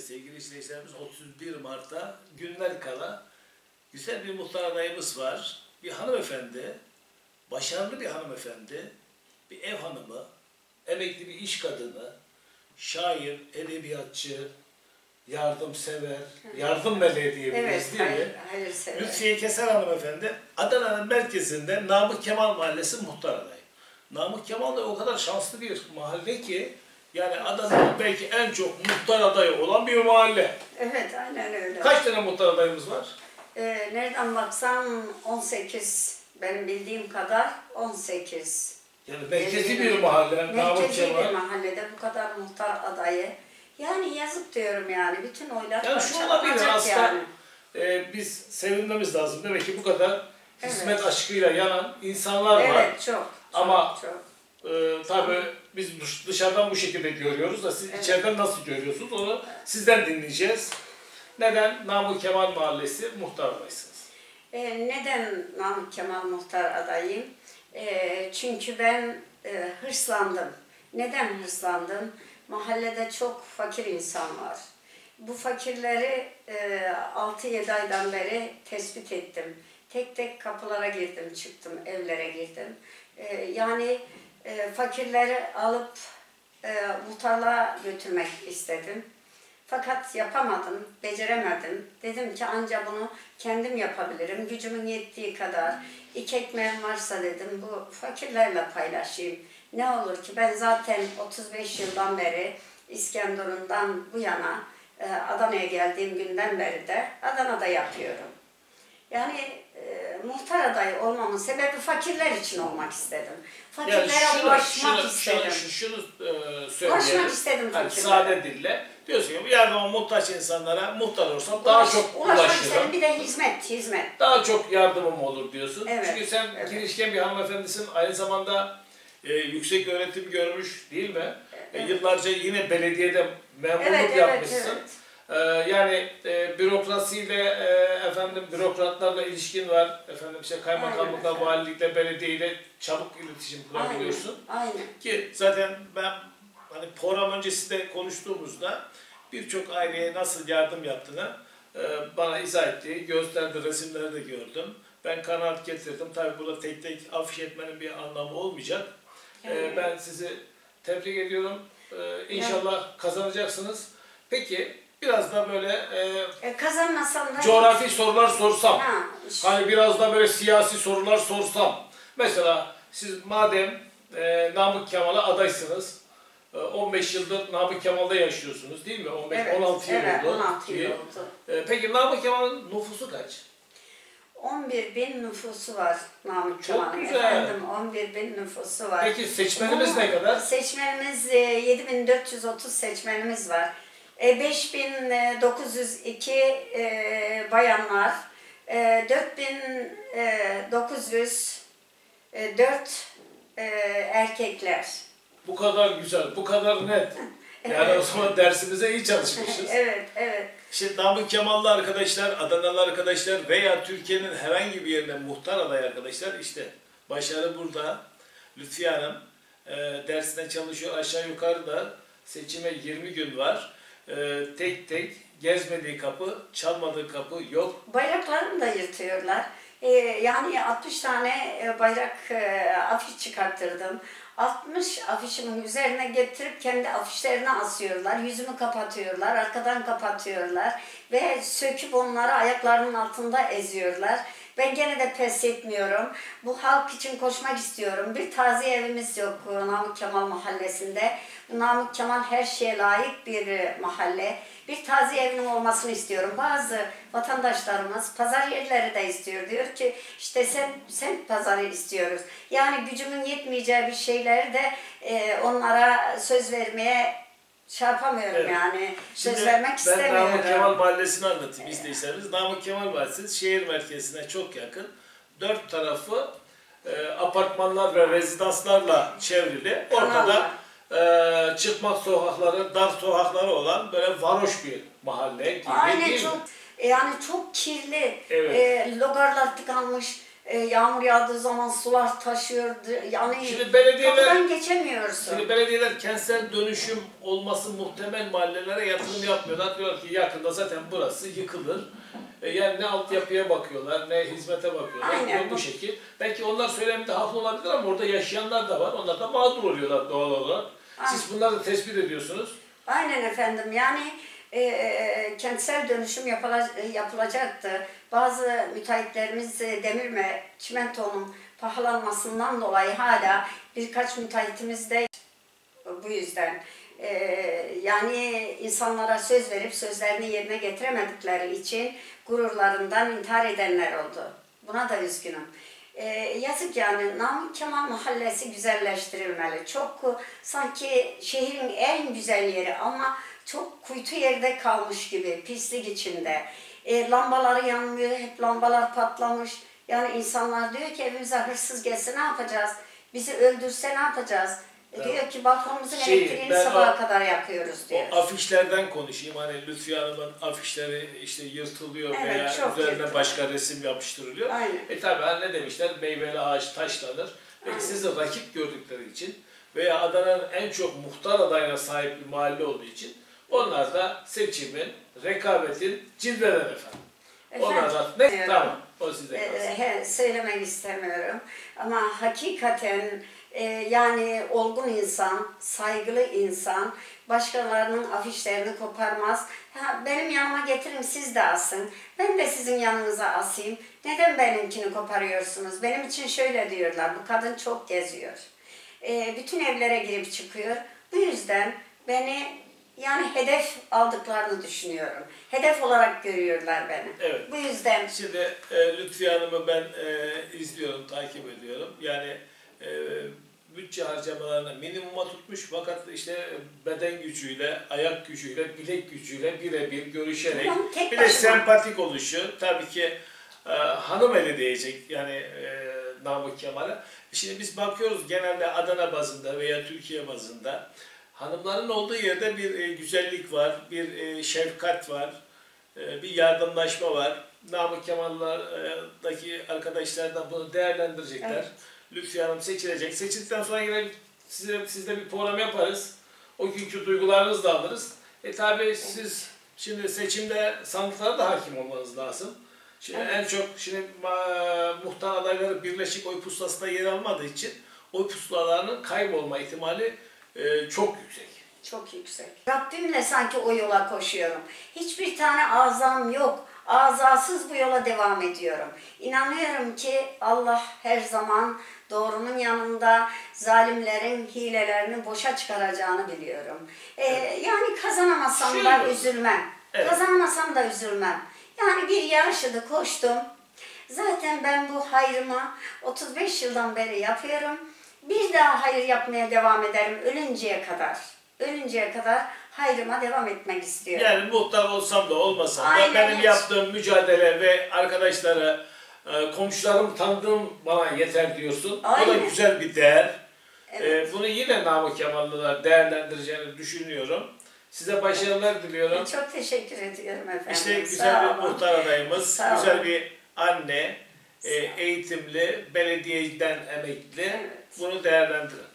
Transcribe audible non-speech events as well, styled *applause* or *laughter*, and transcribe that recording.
sevgili izleyicilerimiz 31 Mart'ta günler kala güzel bir muhtar adayımız var. Bir hanımefendi, başarılı bir hanımefendi, bir ev hanımı, emekli bir iş kadını, şair, edebiyatçı, yardımsever, yardım meleği diyebiliriz Evet, değil mi? hayır, hayır sever. Lütfiye Keser hanımefendi Adana'nın merkezinde Namık Kemal Mahallesi muhtar adayı. Namık Kemal da o kadar şanslı bir mahalle ki yani Adana'nın belki en çok muhtar adayı olan bir mahalle. Evet, aynen öyle. Kaç tane muhtar adayımız var? Ee, nereden baksam 18, benim bildiğim kadar 18. Yani merkezi bir mahalle Namık Merkezi bir mahallede bu kadar muhtar adayı. Yani yazık diyorum yani. Bütün oylar Yani şu olabilir aslında yani. e, biz sevinmemiz lazım. Demek ki bu kadar Evet. hizmet aşkıyla yanan insanlar var. Evet, çok. çok Ama- çok. Ee, tabii biz dış- dışarıdan bu şekilde görüyoruz da siz Evet. içeriden nasıl görüyorsunuz onu sizden dinleyeceğiz. Neden Namık Kemal Mahallesi muhtar adaysınız? Ee, neden Namık Kemal muhtar adayım? Ee, çünkü ben e, hırslandım. Neden hırslandım? Mahallede çok fakir insan var. Bu fakirleri e, 6-7 aydan beri tespit ettim. Tek tek kapılara girdim, çıktım, evlere girdim. E, yani e, fakirleri alıp e, muhtarlığa götürmek istedim. Fakat yapamadım, beceremedim. Dedim ki anca bunu kendim yapabilirim. Gücümün yettiği kadar. İki ekmeğim varsa dedim bu fakirlerle paylaşayım. Ne olur ki ben zaten 35 yıldan beri İskenderun'dan bu yana e, Adana'ya geldiğim günden beri de Adana'da yapıyorum. Yani muhtar adayı olmamın sebebi fakirler için olmak istedim. Fakirlere ulaşmak şunu, istedim. şunu, şunu, e, Ulaşmak söyleyelim. istedim Hani fakirlere. sade dille diyorsun ki yardıma muhtaç insanlara muhtar olursam daha Ulaş- çok ulaşmak ulaşırım. istedim. Bir de hizmet, hizmet. Daha çok yardımım olur diyorsun. Evet, Çünkü sen evet. girişken bir hanımefendisin. Aynı zamanda e, yüksek öğretim görmüş değil mi? E, Evet. yıllarca yine belediyede memurluk Evet, evet, yapmışsın. evet. Ee, yani e, bürokrasiyle e, efendim bürokratlarla ilişkin var. Efendim işte kaymakamlıkla, Aynen. valilikle, belediyeyle çabuk iletişim kurabiliyorsun. Aynen, aynen. Ki zaten ben hani program öncesinde konuştuğumuzda birçok aileye nasıl yardım yaptığını e, bana izah etti. Gösterdi, resimleri de gördüm. Ben kanaat getirdim. Tabii burada tek tek afiş etmenin bir anlamı olmayacak. E, Evet. ben sizi tebrik ediyorum. E, inşallah kazanacaksınız. Peki biraz da böyle e, E, kazanmasam da... coğrafi sorular sorsam. Ha, Hani biraz da böyle siyasi sorular sorsam. Mesela siz madem e, Namık Kemal'a adaysınız. e, 15 yıldır Namık Kemal'da yaşıyorsunuz değil mi? 15 evet, 16 yıl evet, oldu. 16 yıl oldu. E, peki Namık Kemal'in nüfusu kaç? 11 bin nüfusu var Namık Çok Kemal'in. güzel. Efendim 11 bin nüfusu var. Peki seçmenimiz Ama ne kadar? Seçmenimiz e, 7430 seçmenimiz var. E, 5902 e, bayanlar, e, 4904 e, erkekler. Bu kadar güzel, bu kadar net. *laughs* Yani o zaman dersimize iyi çalışmışız. *laughs* Evet, evet. Şimdi Namık Kemallı arkadaşlar, Adanalı arkadaşlar veya Türkiye'nin herhangi bir yerine muhtar aday arkadaşlar işte başarı burada. Lütfiye Hanım e, dersine çalışıyor aşağı yukarı da seçime 20 gün var. E, tek tek gezmediği kapı, çalmadığı kapı yok. Bayraklarını da yırtıyorlar. Ee, yani 60 tane e, bayrak e, afiş çıkarttırdım. 60 afişimin üzerine getirip kendi afişlerine asıyorlar. Yüzümü kapatıyorlar, arkadan kapatıyorlar ve söküp onları ayaklarının altında eziyorlar. Ben gene de pes etmiyorum. Bu halk için koşmak istiyorum. Bir taziye evimiz yok e, Namık Kemal mahallesinde. Namık Kemal her şeye layık bir e, mahalle. Bir taziye evinin olmasını istiyorum. Bazı vatandaşlarımız pazar yerleri de istiyor. Diyor ki işte sen sen pazarı istiyoruz. Yani gücümün yetmeyeceği bir şeyleri de e, onlara söz vermeye şey yapamıyorum Evet. yani. Şimdi söz vermek ben istemiyorum. Namık Kemal Mahallesi'ni anlatayım izleyicilerimiz. Namık Kemal Mahallesi şehir merkezine çok yakın. Dört tarafı e, apartmanlar ve rezidanslarla çevrili. Ortada e, çıkmak sokakları, dar sokakları olan böyle varoş bir mahalle gibi Aynen değil çok mi? e, yani çok kirli. Evet. E, logarlar tıkanmış. E, yağmur yağdığı zaman sular taşıyor. Yani Şimdi belediyeler- kapıdan geçemiyorsun. Şimdi belediyeler kentsel dönüşüm olması muhtemel mahallelere yatırım yapmıyorlar. Diyorlar ki yakında zaten burası yıkılır. E, yani ne altyapıya bakıyorlar, ne hizmete bakıyorlar. Aynen. Yok bu şekil. Belki onlar söylemde haklı olabilir ama orada yaşayanlar da var. Onlar da mağdur oluyorlar doğal olarak. Siz bunları da tespit ediyorsunuz. Aynen efendim. Yani e, kentsel dönüşüm yapıla- yapılacaktı. Bazı müteahhitlerimiz e, demir ve çimentonun pahalanmasından dolayı hala birkaç müteahhitimiz de bu yüzden e, yani insanlara söz verip sözlerini yerine getiremedikleri için gururlarından intihar edenler oldu. Buna da üzgünüm. E, yazık yani Namık Kemal Mahallesi güzelleştirilmeli. Çok sanki şehrin en güzel yeri ama çok kuytu yerde kalmış gibi pislik içinde. E, lambaları yanmıyor, hep lambalar patlamış. Yani insanlar diyor ki evimize hırsız gelse ne yapacağız? Bizi öldürse ne yapacağız? E. Diyor ki balkonumuzun Şey, elektriğini ben sabaha o- kadar yakıyoruz diyor. O afişlerden konuşayım. Hani Lütfi Hanım'ın afişleri işte yırtılıyor Evet, veya çok üzerine yırtılıyor. başka resim yapıştırılıyor. Aynen. E tabi hani ne demişler? Meyveli ağaç taşlanır. Peki Aynen. siz de rakip gördükleri için veya Adana'nın en çok muhtar adayına sahip bir mahalle olduğu için onlar da seçimin, rekabetin cilveler efendim. Onlar da ne? Efendim, Tamam. O sizde e, kalsın. he, söylemek istemiyorum ama hakikaten e, yani olgun insan, saygılı insan başkalarının afişlerini koparmaz. Ha, benim yanıma getirin siz de asın. Ben de sizin yanınıza asayım. Neden benimkini koparıyorsunuz? Benim için şöyle diyorlar. Bu kadın çok geziyor. E, bütün evlere girip çıkıyor. Bu yüzden beni yani hedef aldıklarını düşünüyorum. Hedef olarak görüyorlar beni. Evet. Bu yüzden Şimdi e, Lütfiye Hanım'ı ben e, izliyorum, takip ediyorum. Yani e, bütçe harcamalarını minimuma tutmuş fakat işte beden gücüyle, ayak gücüyle, bilek gücüyle birebir görüşerek bir de sempatik oluşu tabii ki e, hanım eli diyecek yani e, Namık Kemal'e. Şimdi biz bakıyoruz genelde Adana bazında veya Türkiye bazında hanımların olduğu yerde bir e, güzellik var, bir e, şefkat var, e, bir yardımlaşma var. Namık Kemal'daki arkadaşlar da bunu değerlendirecekler. Evet. Lütfi Hanım seçilecek. Seçildikten sonra yine size, sizle bir program yaparız. O günkü duygularınızı da alırız. E tabi siz şimdi seçimde sandıklara da hakim olmanız lazım. Şimdi Evet. en çok şimdi muhtar adayları birleşik oy pusulasında yer almadığı için oy pusulalarının kaybolma ihtimali e, çok yüksek. çok yüksek. Rabbimle sanki o yola koşuyorum. Hiçbir tane azam yok. Azasız bu yola devam ediyorum. İnanıyorum ki Allah her zaman doğrunun yanında zalimlerin hilelerini boşa çıkaracağını biliyorum. Ee, Yani kazanamasam Şey da üzülmem. Evet. Kazanamasam da üzülmem. Yani bir yarışıdı koştum. Zaten ben bu hayrımı 35 yıldan beri yapıyorum. Bir daha hayır yapmaya devam ederim ölünceye kadar. Ölünceye kadar hayrıma devam etmek istiyorum. Yani muhtar olsam da olmasam da Aynen benim hiç. yaptığım mücadele ve arkadaşlara, e, komşularım tanıdığım bana yeter diyorsun. O da Aynen. güzel bir değer. Evet. E, bunu yine Namık Kemallılar değerlendireceğini düşünüyorum. Size başarılar diliyorum. Çok teşekkür ediyorum efendim. İşte Sağ güzel bir olun. muhtar adayımız, Sağ güzel olun. bir anne, e, Sağ eğitimli, belediyeden emekli. Evet. Bunu değerlendirin.